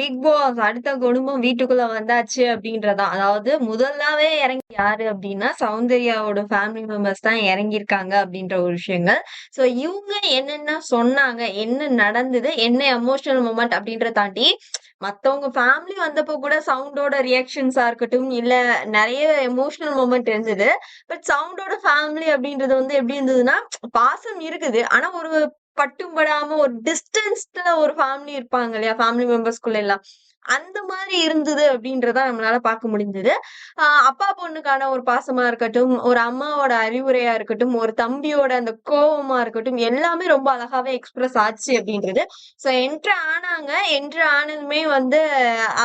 Big pass அடுத்த குடும்பம் வீட்டுக்குள்ள வந்தாச்சு அப்படின்றதான் அதாவது முதல்லாவே இறங்கி யாரு அப்படின்னா சௌந்தர்யாவோட ஃபேமிலி மெம்பர்ஸ் தான் இறங்கியிருக்காங்க அப்படின்ற ஒரு விஷயங்கள். ஸோ இவங்க என்னென்ன சொன்னாங்க என்ன நடந்தது என்ன எமோஷனல் மூமெண்ட் அப்படின்ற தாண்டி மத்தவங்க ஃபேமிலி வந்தப்போ கூட சவுண்டோட ரியாக்ஷன்ஸா இருக்கட்டும் இல்ல நிறைய எமோஷனல் மூமெண்ட் இருந்தது. பட் சவுண்டோட ஃபேமிலி அப்படின்றது வந்து எப்படி இருந்ததுன்னா பாசம் இருக்குது. ஆனா ஒரு பட்டும் படாம ஒரு டிஸ்டன்ஸ்ல ஒரு ஃபேமிலி இருப்பாங்க இல்லையா? ஃபேமிலி மெம்பர்ஸ்குள்ள எல்லாம். அந்த மாதிரி இருந்தது அப்படின்றத நம்மளால பார்க்க முடிஞ்சது. ஆஹ் அப்பா பொண்ணுக்கான ஒரு பாசமா இருக்கட்டும் ஒரு அம்மாவோட அறிவுரையா இருக்கட்டும் ஒரு தம்பியோட அந்த கோபமா இருக்கட்டும் எல்லாமே ரொம்ப அழகாவே எக்ஸ்பிரஸ் ஆச்சு அப்படின்றது. ஸோ என்ட்ரு ஆனாங்க. என்ட்ரு ஆனதுமே வந்து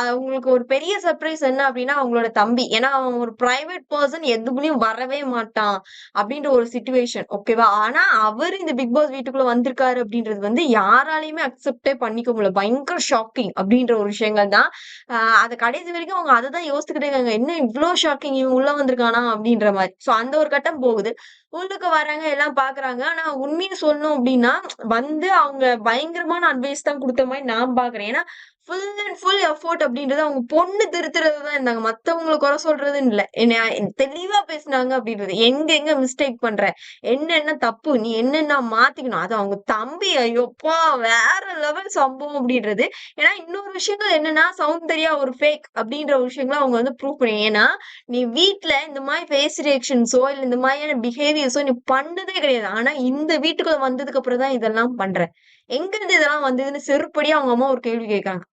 அவங்களுக்கு ஒரு பெரிய சர்ப்ரைஸ் என்ன அப்படின்னா அவங்களோட தம்பி. ஏன்னா அவன் ஒரு பிரைவேட் பர்சன் எதுக்குள்ளயும் வரவே மாட்டான் அப்படின்ற ஒரு சுச்சுவேஷன் ஓகேவா ஆனா அவர் இந்த பிக் பாஸ் வீட்டுக்குள்ள வந்திருக்காரு அப்படின்றது வந்து யாராலையுமே அக்செப்டே பண்ணிக்க முடியல. பயங்கர ஷாக்கிங் அப்படின்ற ஒரு விஷயங்கள் தான். ஆஹ் அதை கடைசி வரைக்கும் அவங்க அதை தான் யோசிச்சுக்கிட்டே இருக்காங்க. என்ன இவ்ளோ ஷாக்கிங் இவன் உள்ள வந்திருக்கானா அப்படின்ற மாதிரி. சோ அந்த ஒரு கட்டம் போகுது. உள்ளுக்கு வராங்க எல்லாம் பாக்குறாங்க. ஆனா உண்மையை சொல்லணும் அப்படின்னா வந்து அவங்க பயங்கரமான அட்வைஸ் தான் கொடுத்த மாதிரி நான் பாக்குறேன். ஏன்னா ஃபுல் அண்ட் ஃபுல் எஃபோர்ட் அப்படின்றது அவங்க பொண்ணு திருத்துறது தான் இருந்தாங்க. மத்தவங்களை குறை சொல்றதுன்னு இல்ல. என்ன தெளிவா பேசுனாங்க அப்படின்றது. எங்க எங்க மிஸ்டேக் பண்ற? என்னென்ன தப்பு? நீ என்னென்ன மாத்திக்கணும்? அது அவங்க தம்பி ஐயோப்பா வேற லெவல் சம்பவம் அப்படின்றது. ஏன்னா இன்னொரு விஷயங்கள் என்னன்னா சௌந்தர்யா ஒரு ஃபேக் அப்படின்ற ஒரு விஷயங்களை அவங்க வந்து ப்ரூவ் பண்ணி ஏன்னா நீ வீட்டுல இந்த மாதிரி ஃபேஸ் ரியாக்ஷன்ஸோ இல்ல இந்த மாதிரியான பிஹேவியர்ஸோ நீ பண்ணதே கிடையாது. ஆனா இந்த வீட்டுக்குள்ள வந்ததுக்கு அப்புறம் தான் இதெல்லாம் பண்ற. எங்க இருந்து இதெல்லாம் வந்ததுன்னு செருப்படியா அவங்க அம்மா ஒரு கேள்வி கேட்கறாங்க.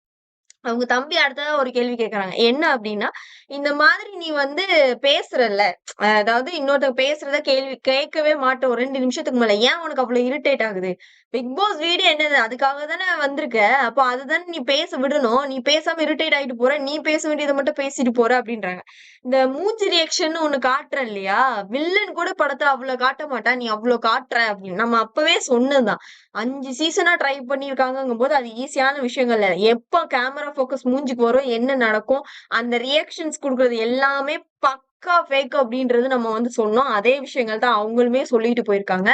அவங்க தம்பி அடுத்ததா ஒரு கேள்வி கேக்குறாங்க. என்ன அப்படின்னா இந்த மாதிரி நீ வந்து பேசுறல்ல. அதாவது இன்னொருத்தங்க பேசுறத கேள்வி கேட்கவே மாட்டோம். ரெண்டு நிமிஷத்துக்கு மேல. ஏன் உனக்கு அவ்வளவு இரிட்டேட் ஆகுது? பிக் பாஸ் வீடு என்னது? அதுக்காக தானே வந்திருக்க. அப்போ அதுதானே நீ பேச விடணும். நீ பேசாம இரிட்டேட் ஆயிட்டு போற. நீ பேச வேண்டியதை மட்டும் பேசிட்டு போற அப்படின்றாங்க. இந்த மூஞ்சி ரியாக்ஷன் ஒண்ணு காட்டுற இல்லையா? வில்லன் கூட படத்துல அவ்வளவு காட்ட மாட்டா. நீ அவ்வளவு காட்டுற அப்படின்னு. நம்ம அப்பவே சொன்னதுதான். அஞ்சு சீசனா ட்ரை பண்ணிருக்காங்கும் போது அது ஈஸியான விஷயங்கள் எப்ப கேமரா போக்கஸ் மூஞ்சிக்கு வரும் என்ன நடக்கும் அந்த ரியாக்ஷன்ஸ் கொடுக்கறது எல்லாமே பக்கா ஃபேக் அப்படின்றது நம்ம வந்து சொன்னோம். அதே விஷயங்கள் தான் அவங்களுமே சொல்லிட்டு போயிருக்காங்க.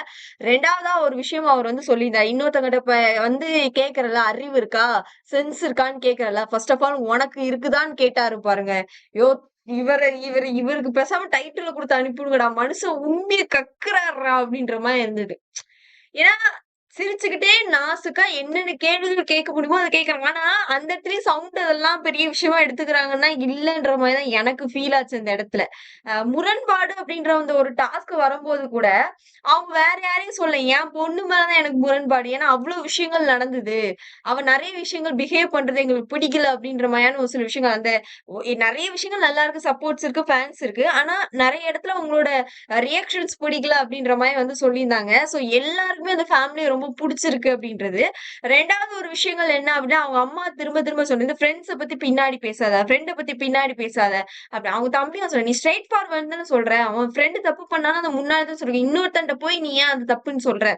ரெண்டாவதா ஒரு விஷயம் அவர் வந்து சொல்லியிருந்தார். இன்னொருத்தங்கிட்ட இப்ப வந்து கேக்குறல அறிவு இருக்கா? சென்ஸ் இருக்கான்னு கேக்குறல ஃபர்ஸ்ட் ஆஃப் ஆல் உனக்கு இருக்குதான்னு கேட்டாரு பாருங்க. யோ இவர இவர் இவருக்கு பேசாம டைட்டில் கொடுத்து அனுப்பிவிடுங்கடா. மனுஷன் உண்மையை கக்குறாரா அப்படின்ற மாதிரி இருந்தது. ஏன்னா சிரிச்சுக்கிட்டே நாசுக்கா என்னென்ன கேள்விகள் கேட்க முடியுமோ அதை கேட்கறாங்க. ஆனா அந்த இடத்துலயும் சவுண்ட் அதெல்லாம் பெரிய விஷயமா எடுத்துக்கிறாங்கன்னா இல்லைன்ற மாதிரிதான் எனக்கு ஃபீல் ஆச்சு அந்த இடத்துல. முரண்பாடு அப்படின்ற அந்த ஒரு டாஸ்க் வரும்போது கூட அவங்க வேற யாரையும் சொல்ல என் பொண்ணு மேலதான் எனக்கு முரண்பாடு. ஏன்னா அவ்வளவு விஷயங்கள் நடந்தது. அவ நிறைய விஷயங்கள் பிஹேவ் பண்றது எங்களுக்கு பிடிக்கல அப்படின்ற மாதிரியான ஒரு சில விஷயங்கள். அந்த நிறைய விஷயங்கள் நல்லா இருக்கு சப்போர்ட்ஸ் இருக்கு ஃபேன்ஸ் இருக்கு. ஆனா நிறைய இடத்துல உங்களோட ரியாக்ஷன்ஸ் பிடிக்கல அப்படின்ற மாதிரி வந்து சொல்லியிருந்தாங்க. சோ எல்லாருக்குமே அந்த ஃபேமிலி ரொம்ப பிடிச்சிருக்கு அப்படின்றது. ரெண்டாவது ஒரு விஷயங்கள் என்ன அப்படின்னா அவங்க அம்மா திரும்ப திரும்ப சொன்னது ஃப்ரெண்ட்ஸை பத்தி பின்னாடி பேசாத ஃப்ரெண்டை பத்தி பின்னாடி பேசாத. அப்படி அவங்க தம்பியும் சொல்ற நீ ஸ்ட்ரைட் ஃபார்வர்ட் தானே சொல்ற? அவன் ஃப்ரெண்டு தப்பு பண்ணாலும் அந்த முன்னாடி தான் சொல்றேன் இன்னொருத்தன்ட்ட போய் நீ ஏன் அது தப்புன்னு சொல்ற?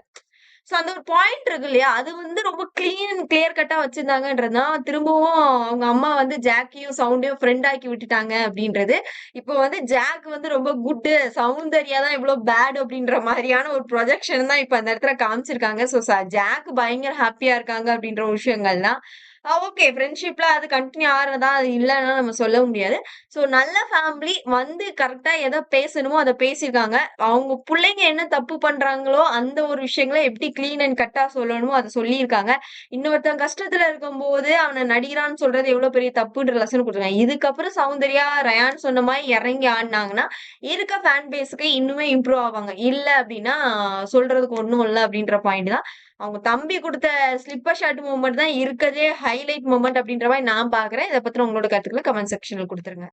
சோ அந்த ஒரு பாயிண்ட் இருக்கு இல்லையா? அது வந்து ரொம்ப கிளீன் அண்ட் கிளியர் கட்டா வச்சிருந்தாங்கன்றதுதான் திரும்பவும் அவங்க அம்மா வந்து ஜாக்கியும் சவுண்டையும் ஃப்ரெண்ட் ஆக்கி விட்டுட்டாங்க அப்படின்றது. இப்போ வந்து ஜாக் வந்து ரொம்ப குட் சௌந்தர்யா தான் இவ்வளவு பேட் அப்படின்ற மாதிரியான ஒரு ப்ரொஜெக்ஷன் தான் இப்ப அந்த இடத்துல காமிச்சிருக்காங்க. சோ ஜாக் பயங்கர ஹாப்பியா இருக்காங்க அப்படின்ற விஷயங்கள்லாம் ஓகே ஃப்ரெண்ட்ஷிப்ல அது கண்டினியூ ஆகிறதா அது இல்லைன்னா நம்ம சொல்ல முடியாது. சோ நல்ல ஃபேமிலி வந்து கரெக்டா எதை பேசணுமோ அதை பேசியிருக்காங்க. அவங்க பிள்ளைங்க என்ன தப்பு பண்றாங்களோ அந்த ஒரு விஷயங்களை எப்படி கிளீன் அண்ட் கட்டா சொல்லணுமோ அதை சொல்லியிருக்காங்க. இன்னொருத்தன் கஷ்டத்துல இருக்கும்போது அவனை நடிகரான்னு சொல்றது எவ்வளவு பெரிய தப்புன்ற லெசன் கொடுத்துருக்காங்க. இதுக்கப்புறம் சௌந்தர்யா ரயான் சொன்ன மாதிரி இறங்கி ஆடினாங்கன்னா இருக்க ஃபேன் பேஸுக்கு இன்னுமே இம்ப்ரூவ் ஆவாங்க. இல்ல அப்படின்னா சொல்றதுக்கு ஒன்றும் இல்லை அப்படின்ற பாயிண்ட் தான். அவங்க தம்பி கொடுத்த ஸ்லிப்பர் ஷர்ட் மூமெண்ட் தான் இருக்கதே ஹைலைட் மூமெண்ட் அப்படின்ற மாதிரி நான் பாக்குறேன். இதை பத்தின உங்களோட கருத்துக்களை கமெண்ட் செக்ஷன்ல கொடுத்துருங்க.